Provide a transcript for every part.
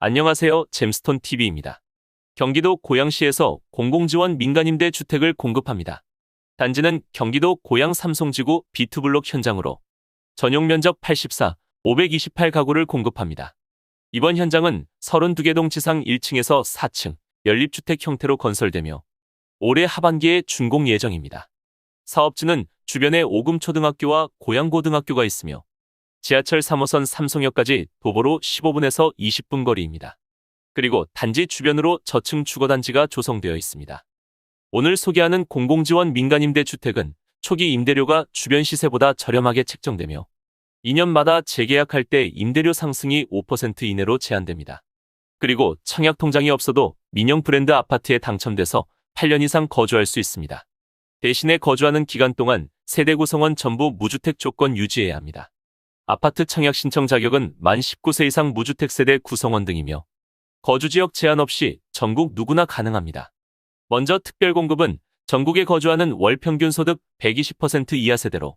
안녕하세요. 잼스톤 TV입니다. 경기도 고양시에서 공공지원 민간임대 주택을 공급합니다. 단지는 경기도 고양 삼송지구 비투블록 현장으로 전용 면적 84, 528가구를 공급합니다. 이번 현장은 32개 동 지상 1층에서 4층 연립주택 형태로 건설되며 올해 하반기에 준공 예정입니다. 사업지는 주변에 오금초등학교와 고양고등학교가 있으며 지하철 3호선 삼성역까지 도보로 15분에서 20분 거리입니다. 그리고 단지 주변으로 저층 주거단지가 조성되어 있습니다. 오늘 소개하는 공공지원 민간임대 주택은 초기 임대료가 주변 시세보다 저렴하게 책정되며 2년마다 재계약할 때 임대료 상승이 5% 이내로 제한됩니다. 그리고 청약 통장이 없어도 민영 브랜드 아파트에 당첨돼서 8년 이상 거주할 수 있습니다. 대신에 거주하는 기간 동안 세대 구성원 전부 무주택 조건 유지해야 합니다. 아파트 청약 신청 자격은 만 19세 이상 무주택 세대 구성원 등이며 거주 지역 제한 없이 전국 누구나 가능합니다. 먼저 특별 공급은 전국에 거주하는 월 평균 소득 120% 이하 세대로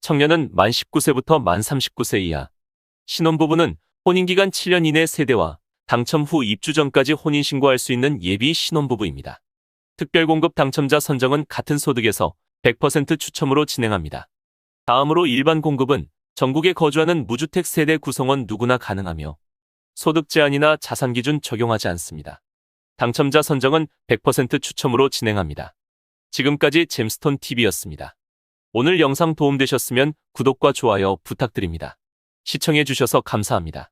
청년은 만 19세부터 만 39세 이하, 신혼부부는 혼인기간 7년 이내 세대와 당첨 후 입주 전까지 혼인신고할 수 있는 예비 신혼부부입니다. 특별공급 당첨자 선정은 같은 소득에서 100% 추첨으로 진행합니다. 다음으로 일반 공급은 전국에 거주하는 무주택 세대 구성원 누구나 가능하며 소득 제한이나 자산 기준 적용하지 않습니다. 당첨자 선정은 100% 추첨으로 진행합니다. 지금까지 잼스톤 TV였습니다. 오늘 영상 도움되셨으면 구독과 좋아요 부탁드립니다. 시청해주셔서 감사합니다.